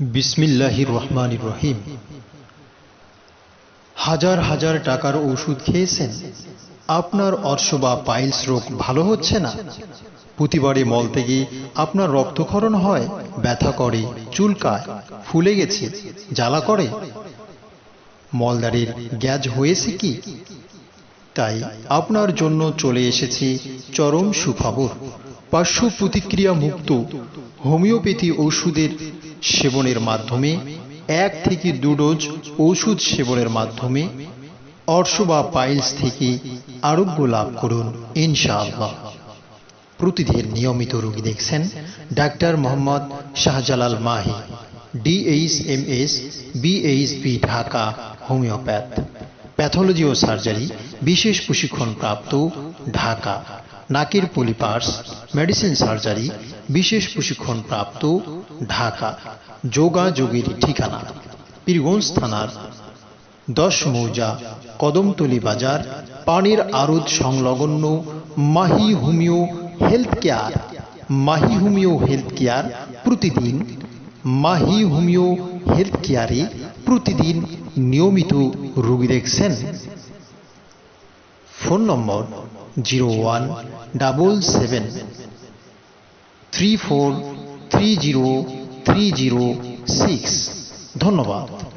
বিসমিল্লাহির রহমান রহিম হাজার হাজার টাকার ওষুধ খেয়েছেন। আপনার অর্শ বা পাইলস রোগ ভালো হচ্ছে না? প্রতিবারে মল থেকে আপনার রক্তক্ষরণ হয়, ব্যথা করে, চুলকায়, ফুলে গেছে, জ্বালা করে। মলদারের গ্যাজ হয়েছে কি? তাই আপনার জন্য চলে এসেছে চরম সুখবর পার্শ্ব প্রতিক্রিয়া মুক্ত হোমিওপ্যাথি ওষুধের সেবনের মাধ্যমে, এক থেকে দু ডোজ ওষুধ সেবনের মাধ্যমে অর্শ বা পাইলস থেকে আরোগ্য লাভ করুন, ইনশাআল্লাহ। প্রতিদিন নিয়মিত রোগী দেখছেন doctor Mohammad Shahjalal Mahi DH M S BHP, Dhaka homeopath. Pathology ও সার্জারি বিশেষ প্রশিক্ষণ প্রাপ্ত ঢাকা। নাকের পলিপার্স মেডিসিন সার্জারি বিশেষ প্রশিক্ষণ প্রাপ্ত ঢাকা, যোগাযোগের ঠিকানা, পীরগঞ্জ থানার দশ মৌজা, কদমতলি বাজার, পানির আড়ত সংলগ্ন Mahi homeo health care. Mahi homeo health care প্রতিদিন, মাহি হোমিও হেলথ কেয়ারে প্রতিদিন নিয়মিত রোগী দেখছেন। Phone number zero one double seven three four three zero three zero six ধন্যবাদ।